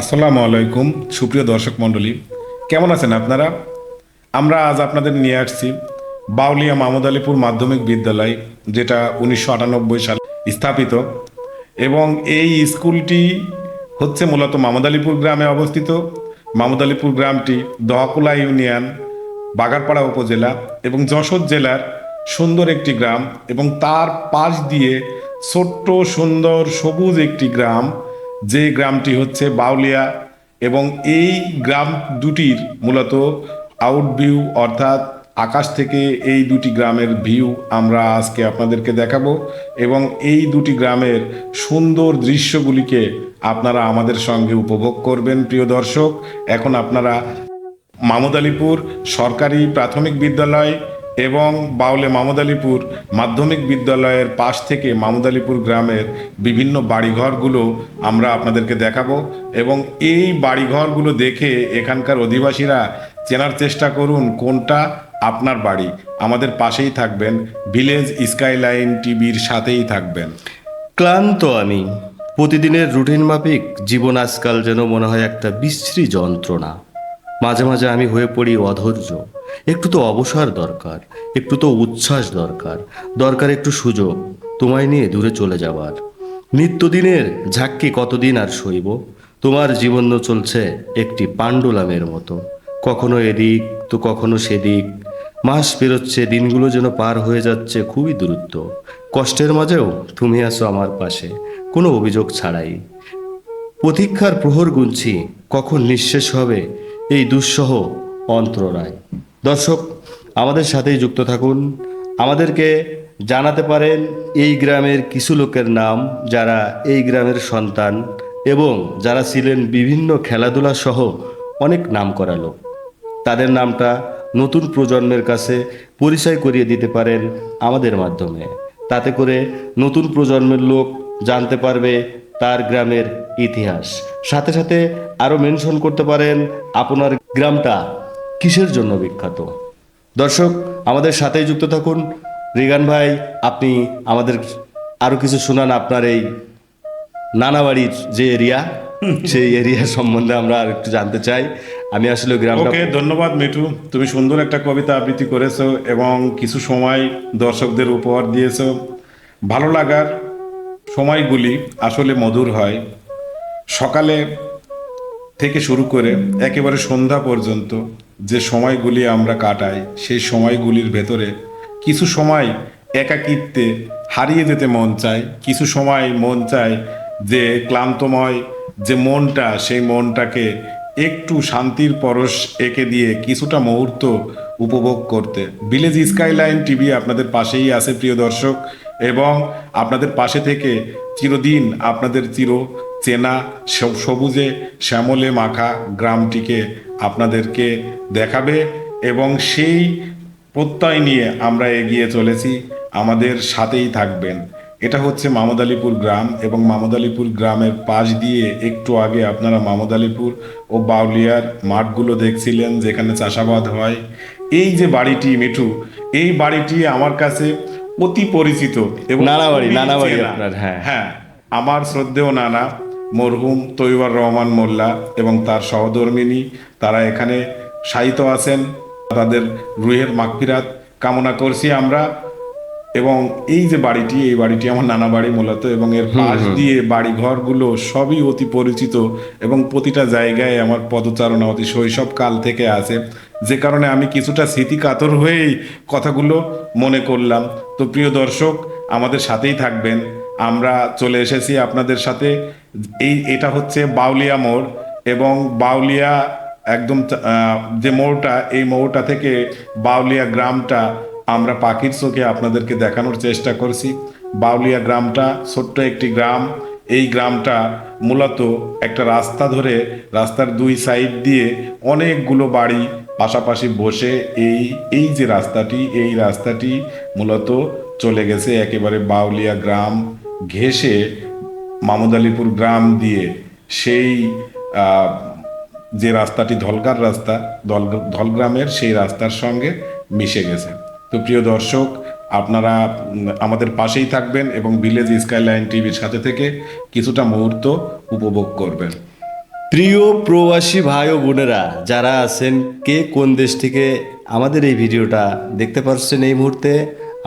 আসসালামু আলাইকুম, সুপ্রিয় দর্শক মণ্ডলী। কেমন আছেন আপনারা? আমরা আজ আপনাদের নিয়ে আসছি বাউলিয়া মাহমুদ আলীপুর মাধ্যমিক বিদ্যালয়, যেটা উনিশশো আটানব্বই সালে স্থাপিত। এবং এই স্কুলটি হচ্ছে মূলত মাহমুদ আলীপুর গ্রামে অবস্থিত। মাহমুদ আলীপুর গ্রামটি দহাকুলা ইউনিয়ন, বাগারপাড়া উপজেলা এবং যশোর জেলার সুন্দর একটি গ্রাম এবং তার পাশ দিয়ে ছোট্ট, সুন্দর, সবুজ একটি গ্রাম যে গ্রামটি হচ্ছে বাউলিয়া এবং এই গ্রাম দুটির মূলত আউট ভিউ অর্থাৎ আকাশ থেকে এই দুটি গ্রামের ভিউ আমরা আজকে আপনাদেরকে দেখাবো এবং এই দুটি গ্রামের সুন্দর দৃশ্যগুলিকে আপনারা আমাদের সঙ্গে উপভোগ করবেন, প্রিয় দর্শক। এখন আপনারা মামুদ আলীপুর সরকারি প্রাথমিক বিদ্যালয় এবং বাউলে মামুদ আলীপুর মাধ্যমিক বিদ্যালয়ের পাশ থেকে মামুদ আলীপুর গ্রামের বিভিন্ন বাড়িঘরগুলো আমরা আপনাদেরকে দেখাবো এবং এই বাড়িঘরগুলো দেখে এখানকার অধিবাসীরা চেনার চেষ্টা করুন কোনটা আপনার বাড়ি। আমাদের পাশেই থাকবেন, ভিলেজ স্কাইলাইন টিভির সাথেই থাকবেন। ক্লান্ত আমি। প্রতিদিনের রুটিন মাফিক জীবন আজকাল যেন মনে হয় একটা বিশ্রী যন্ত্রণা। মাঝে মাঝে আমি হয়ে পড়ি অধৈর্য। একটু তো অবসর দরকার, একটু তো উচ্ছ্বাস দরকার। দরকার একটু সুযোগ, তোমায় নিয়ে দূরে চলে যাওয়ার। নিত্যদিনের ঝাক্কি কতদিন আর সইব? তোমার জীবন চলছে একটি পাণ্ডুলামের মতো। কখনো এদিক, তো কখনো সেদিক। মাস পেরোচ্ছে, দিনগুলো যেন পার হয়ে যাচ্ছে খুবই দ্রুত। কষ্টের মাঝেও তুমি আছো আমার পাশে, কোনো অভিযোগ ছাড়াই। প্রতীক্ষার প্রহর গুনছি, কখন নিঃশেষ হবে এই দুঃসহ অন্তরায়। দর্শক, আমাদের সাথেই যুক্ত থাকুন। আমাদেরকে জানাতে পারেন এই গ্রামের কিছু লোকের নাম যারা এই গ্রামের সন্তান এবং যারা ছিলেন বিভিন্ন খেলাধুলা সহ অনেক নাম করা লোক। তাদের নামটা নতুন প্রজন্মের কাছে পরিচয় করিয়ে দিতে পারেন আমাদের মাধ্যমে। তাতে করে নতুন প্রজন্মের লোক জানতে পারবে তার গ্রামের ইতিহাস। সাথে সাথে আরও মেনশন করতে পারেন আপনার গ্রামটা কিসের জন্য বিখ্যাত? দর্শক, আমাদের সাথেই যুক্ত থাকুন। রিগান ভাই, আপনি আমাদের আরও কিছু শোনান আপনার এই নানাবাড়ির যে এরিয়া, সেই এরিয়া সম্বন্ধে আমরা আর একটু জানতে চাই। আমি আসলে গ্রামটা ওকে, ধন্যবাদ মিঠু। তুমি সুন্দর একটা কবিতা আবৃত্তি করেছ এবং কিছু সময় দর্শকদের উপহার দিয়েছ। ভালো লাগার সময়গুলি আসলে মধুর হয়। সকালে থেকে শুরু করে একেবারে সন্ধ্যা পর্যন্ত যে সময়গুলি আমরা কাটাই, সেই সময়গুলির ভেতরে কিছু সময় একাকিত্বে হারিয়ে যেতে মন চায়, কিছু সময় মন চায় যে ক্লান্তময় যে মনটা, সেই মনটাকে একটু শান্তির পরশ এঁকে দিয়ে কিছুটা মুহূর্ত উপভোগ করতে। ভিলেজ স্কাইলাইন টিভি আপনাদের পাশেই আছে, প্রিয় দর্শক, এবং আপনাদের পাশে থেকে চিরদিন আপনাদের চির চেনা সবুজে শ্যামলে মাখা গ্রামটিকে আপনাদেরকে দেখাবে এবং সেই প্রত্যয় নিয়ে আমরা এগিয়ে চলেছি আমাদের সাথেই থাকবেন। এটা হচ্ছে মামদ আলীপুর গ্রাম এবং মামদ আলীপুর গ্রামের পাশ দিয়ে একটু আগে আপনারা মামদ আলীপুর ও বাউলিয়ার মাঠগুলো দেখছিলেন যেখানে চাষাবাদ হয়। এই যে বাড়িটি মিঠু এই বাড়িটি আমার কাছে অতি পরিচিত এবং নানা বাড়ি, নানা বাড়ি আপনার, হ্যাঁ। হ্যাঁ আমার শ্রদ্ধেয় নানা। মরহুম তৈবার রহমান মোল্লা এবং তার সহধর্মিনী তারা এখানে শায়িত আছেন। তাদের রুহের মাগফিরাত কামনা করছি আমরা এবং এই যে বাড়িটি এই বাড়িটি আমার নানা বাড়ি মূলত এবং এর পাশ দিয়ে বাড়ি ঘরগুলো সবই অতি পরিচিত এবং প্রতিটা জায়গায় আমার পদচারণা অতি শৈশব কাল থেকে আছে। যে কারণে আমি কিছুটা স্মৃতি কাতর হয়েই কথাগুলো মনে করলাম। তো প্রিয় দর্শক আমাদের সাথেই থাকবেন। আমরা চলে এসেছি আপনাদের সাথে এই এটা হচ্ছে বাউলিয়া মোড় এবং বাউলিয়া একদম যে মোড়টা, এই মোড়টা থেকে বাউলিয়া গ্রামটা আমরা পাখির চোখে আপনাদেরকে দেখানোর চেষ্টা করছি। বাউলিয়া গ্রামটা ছোট্ট একটি গ্রাম। এই গ্রামটা মূলত একটা রাস্তা ধরে রাস্তার দুই সাইড দিয়ে অনেকগুলো বাড়ি পাশাপাশি বসে এই এই যে রাস্তাটি, এই রাস্তাটি মূলত চলে গেছে একেবারে বাউলিয়া গ্রাম ঘেঁষে মামুদ আলীপুর গ্রাম দিয়ে সেই যে রাস্তাটি ধলগার রাস্তা দল ধলগ্রামের সেই রাস্তার সঙ্গে মিশে গেছে। তো প্রিয় দর্শক, আপনারা আমাদের পাশেই থাকবেন এবং ভিলেজ স্কাইলাইন টিভির সাথে থেকে কিছুটা মুহূর্ত উপভোগ করবেন। প্রিয় প্রবাসী ভাই ও বোনেরা, যারা আছেন, কে কোন দেশ থেকে আমাদের এই ভিডিওটা দেখতে পাচ্ছেন এই মুহূর্তে,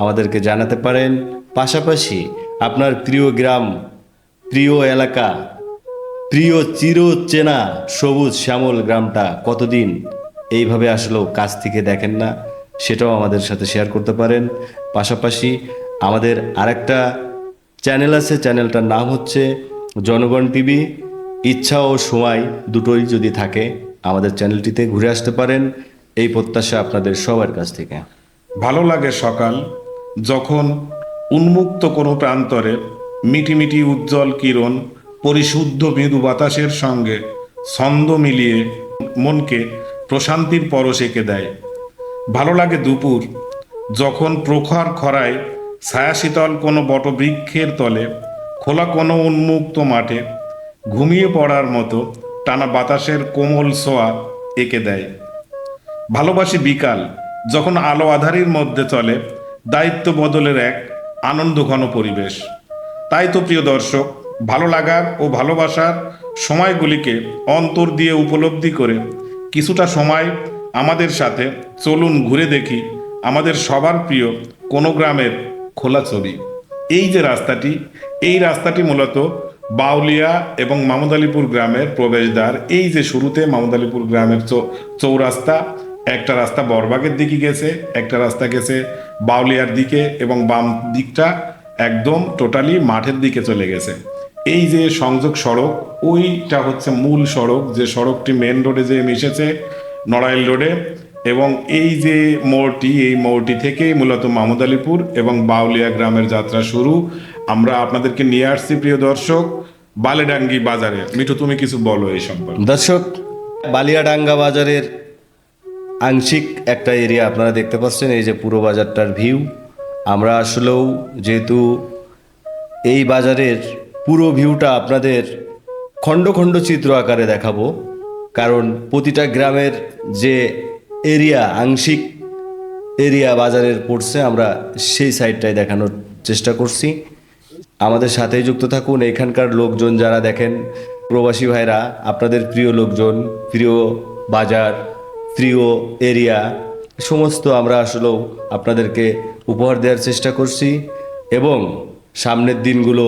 আমাদেরকে জানাতে পারেন। পাশাপাশি আপনার প্রিয় গ্রাম প্রিয় এলাকা, প্রিয় চির চেনা সবুজ শ্যামল গ্রামটা কতদিন এইভাবে আসলেও কাছ থেকে দেখেন না, সেটাও আমাদের সাথে শেয়ার করতে পারেন। পাশাপাশি আমাদের আরেকটা চ্যানেল আছে চ্যানেলটার নাম হচ্ছে জনগণ টিভি। ইচ্ছা ও সময় দুটোই যদি থাকে, আমাদের চ্যানেলটিতে ঘুরে আসতে পারেন। এই প্রত্যাশা আপনাদের সবার কাছ থেকে। ভালো লাগে সকাল, যখন উন্মুক্ত কোনো প্রান্তরে মিটি মিটি উজ্জ্বল কিরণ, পরিশুদ্ধ মৃদু বাতাসের সঙ্গে ছন্দ মিলিয়ে মনকে প্রশান্তির পরশ এঁকে দেয়। ভালো লাগে দুপুর, যখন প্রখর খরায় ছায়াশীতল কোনো বটবৃক্ষের তলে, খোলা কোনো উন্মুক্ত মাঠে ঘুমিয়ে পড়ার মতো টানা বাতাসের কোমল সোয়া এঁকে দেয়। ভালোবাসি বিকাল, যখন আলো আধারির মধ্যে চলে, দায়িত্ব বদলের এক আনন্দ ঘন পরিবেশ। তাই তো প্রিয় দর্শক, ভালো লাগার ও ভালোবাসার সময়গুলিকে অন্তর দিয়ে উপলব্ধি করে কিছুটা সময় আমাদের সাথে চলুন ঘুরে দেখি আমাদের সবার প্রিয় কোনো গ্রামের খোলা ছবি। এই যে রাস্তাটি, এই রাস্তাটি মূলত বাউলিয়া এবং মামুদালিপুর গ্রামের প্রবেশদ্বার। এই যে শুরুতে মামুদালিপুর গ্রামের চৌ- চৌরাস্তা, একটা রাস্তা বরবাগের দিকে গেছে, একটা রাস্তা গেছে বাউলিয়ার দিকে এবং বাম দিকটা একদম টোটালি মাঠের দিকে চলে গেছে। এই যে সংযোগ সড়ক, ওইটা হচ্ছে মূল সড়ক, যে সড়কটি মেন রোডে যে মিশেছে, নড়াইল রোডে এবং এই যে মোড়টি, এই মোড়টি থেকে মূলত মামুদ আলীপুর এবং বাউলিয়া গ্রামের যাত্রা শুরু। আমরা আপনাদেরকে নিয়ে আসছি, প্রিয় দর্শক, বালেডাঙ্গি বাজারে। মিঠু, তুমি কিছু বলো এই সম্পর্কে। দর্শক, বালিয়াডাঙ্গা বাজারের আংশিক একটা এরিয়া আপনারা দেখতে পাচ্ছেন, এই যে পুরো বাজারটার ভিউ আমরা আসলেও যেহেতু এই বাজারের পুরো ভিউটা আপনাদের খণ্ড খণ্ড চিত্র আকারে দেখাবো, কারণ প্রতিটা গ্রামের যে এরিয়া আংশিক এরিয়া বাজারের পড়ছে আমরা সেই সাইডটাই দেখানোর চেষ্টা করছি। আমাদের সাথেই যুক্ত থাকুন এখানকার লোকজন যারা দেখেন, প্রবাসী ভাইরা, আপনাদের প্রিয় লোকজন, প্রিয় বাজার, প্রিয় এরিয়া সমস্ত আমরা আসলেও আপনাদেরকে উপহার দেওয়ার চেষ্টা করছি এবং সামনের দিনগুলো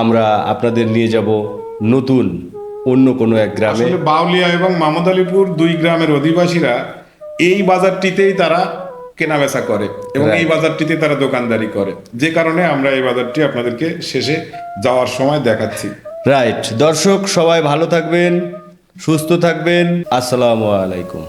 আমরা আপনাদের নিয়ে যাব নতুন অন্য কোনো এক গ্রামে। বাউলিয়া এবং মামুদ আলীপুর দুই গ্রামের অধিবাসীরা এই বাজারটিতেই তারা কেনাবেচা করে এবং এই বাজারটিতে তারা দোকানদারি করে। যে কারণে আমরা এই বাজারটি আপনাদেরকে শেষে যাওয়ার সময় দেখাচ্ছি। রাইট দর্শক সবাই ভালো থাকবেন সুস্থ থাকবেন। আসসালামু আলাইকুম।